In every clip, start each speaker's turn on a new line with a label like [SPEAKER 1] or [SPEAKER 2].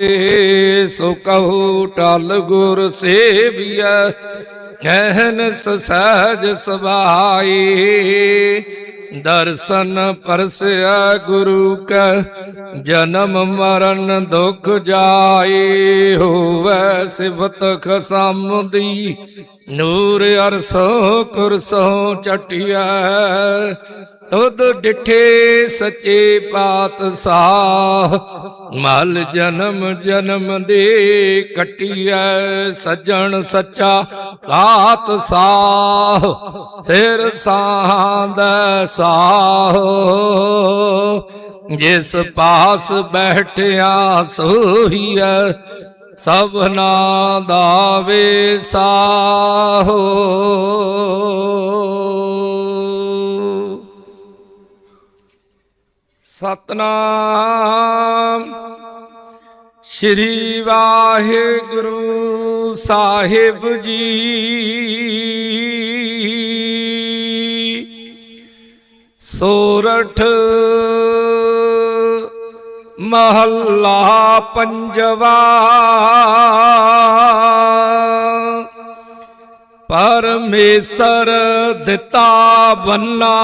[SPEAKER 1] ਏ ਸੋ ਕਹੂ ਟਲ ਗੁਰ ਸੇਵੀਐ ਐਹਨਸ ਸਹਜ ਸਬਾਈ ਦਰਸ਼ਨ ਪਰਸਿਆ ਗੁਰੂ ਕੈ, ਜਨਮ ਮਰਨ ਦੁਖ ਜਾਏ ਹੋਵੈ ਸਿਵਤ ਖਸਮ ਦੀ ਨੂਰ ਅਰਸੋ ਕੁਰਸੋ ਚਟਿਆ ਤੁਧ ਡਿਠੇ ਸੱਚੇ ਪਾਤਸ਼ਾਹ ਮਲ ਜਨਮ ਜਨਮ ਦੇ ਕਟਿਐ, ਸੱਜਣ ਸੱਚਾ ਪਾਤਸ਼ਾਹ ਸਿਰ ਸਾਹੰਦ ਸਾਹ। ਜਿਸ ਪਾਸ ਬੈਠਿਆ ਸੋਹੀਐ, ਸਭਨਾ ਦਾ ਵੇ ਵਿਸਾਹੋ ਸਤਨਾਮ। ਸ਼੍ਰੀ ਵਾਹਿਗੁਰੂ ਸਾਹਿਬ ਜੀ। ਸੋਰਠ ਮਹੱਲਾ ਪੰਜਵਾ। ਪਰਮੇਸ਼ਰ ਦਿੱਤਾ ਬੰਨਾ।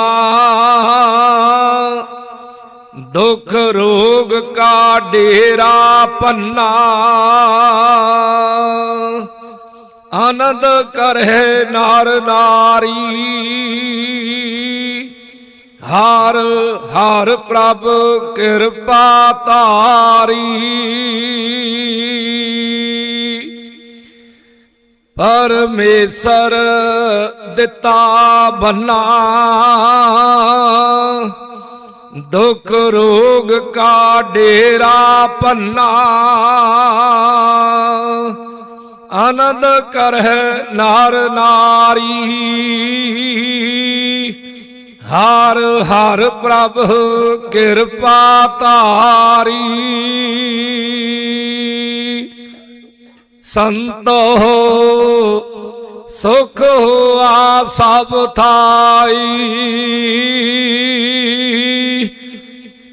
[SPEAKER 1] ਦੁੱਖ ਰੋਗ ਕਾ ਡੇਰਾ ਪੰਨਾ ਆਨੰਦ ਕਰਹਿ ਨਾਰ ਨਾਰੀ। ਹਰ ਹਰ ਪ੍ਰਭ ਕਿਰਪਾ ਤਾਰੀ। ਪਰਮੇਸ਼ਰ ਦਿੱਤਾ ਬੰਨਾ ਦੁਖ ਰੋਗ ਕਾ ਡੇਰਾ ਪੰਨਾ ਆਨੰਦ ਕਰਹਿ ਨਾਰ ਨਾਰੀ। ਹਰ ਹਰ ਪ੍ਰਭ ਕਿਰਪਾ ਤਾਰੀ। ਸੰਤੋ ਸੁਖ ਹੋਆ ਸਭ ਥਾਈ।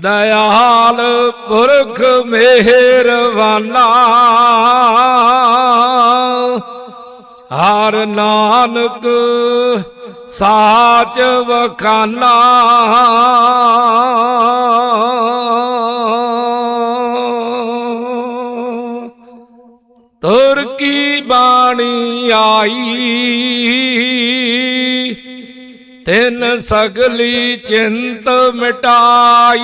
[SPEAKER 1] ਦਇਆਲ ਪੁਰਖ ਮਿਹਰਵਾਨਾ ਹਰ ਨਾਨਕ ਸਾਚ ਵਖਾਨਾ। ਤੁਰ ਕੀ ਬਾਣੀ ਆਈ? ਤਿੰਨ ਸਗਲੀ ਚਿੰਤ ਮਿਟਾਈ।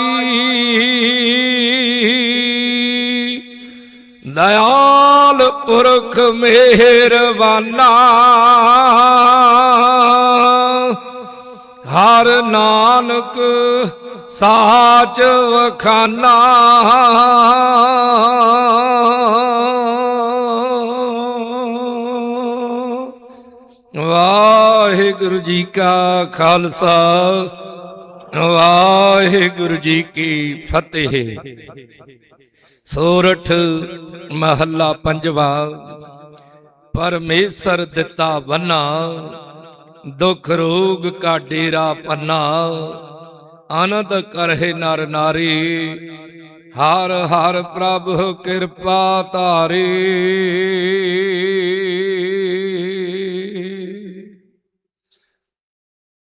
[SPEAKER 1] ਦਇਆਲ ਪੁਰਖ ਮਿਹਰਵਾਨਾ ਹਰ ਨਾਨਕ ਸਾਚ ਵਖਾਨਾ। ਵਾਹਿਗੁਰੂ ਜੀ ਕਾ ਖਾਲਸਾ, ਵਾਹਿਗੁਰੂ ਜੀ ਕੀ ਫਤਿਹ। ਸੋਰਠ ਮਹੱਲਾ ਪੰਜਵਾ, ਪਰਮੇਸ਼ਰ ਦਿੱਤਾ ਬੰਨਾ ਦੁਖ ਰੋਗ ਕਾ ਡੇਰਾ ਪੰਨਾ ਆਨੰਦ ਕਰਹਿ ਨਰ ਨਾਰੀ, ਹਰ ਹਰ ਪ੍ਰਭ ਕਿਰਪਾ ਧਾਰੀ।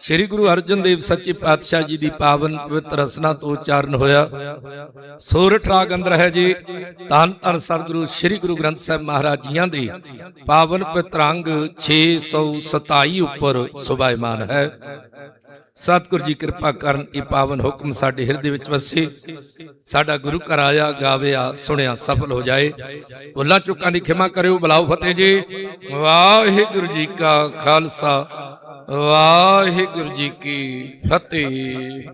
[SPEAKER 1] ਸ੍ਰੀ ਗੁਰੂ ਅਰਜਨ ਦੇਵ ਸੱਚੇ ਪਾਤਸ਼ਾਹ ਜੀ ਦੀ ਪਾਵਨ ਪਵਿੱਤਰ ਰਸਨਾ ਤੋਂ ਉਚਾਰਨ ਹੋਇਆ। ਸੋਰਠ ਰਾਗ ਅੰਦਰ ਹੈ ਜੀ, ਧੰਨ ਧੰਨ ਸਤਿਗੁਰੂ ਸ੍ਰੀ ਗੁਰੂ ਗ੍ਰੰਥ ਸਾਹਿਬ ਮਹਾਰਾਜ ਜੀਆਂ ਦੇ। ਪਾਵਨ ਪਵਿੱਤਰ ਅੰਗ 627 ਉੱਪਰ ਸੁਭਾਇਮਾਨ ਹੈ। ਸਤਿਗੁਰੂ ਜੀ ਕਿਰਪਾ ਕਰਨ ਇਹ ਪਾਵਨ ਹੁਕਮ ਸਾਡੇ ਹਿਰਦੇ ਵਿੱਚ ਵਸੇ। ਸਾਡਾ ਗੁਰੂ ਘਰ ਆਇਆ, ਗਾਵਿਆ, ਸੁਣਿਆ, ਸਫਲ ਹੋ ਜਾਏ। ਭੁੱਲਾਂ ਚੁੱਕਾਂ ਦੀ ਖਿਮਾ ਕਰਿਓ, ਬੁਲਾਓ ਫਤਿਹ ਜੀ। ਵਾਹਿਗੁਰੂ ਜੀ ਕਾ ਖਾਲਸਾ। ਵਾਹਿਗੁਰੂ ਜੀ ਕੀ ਫਤਿਹ।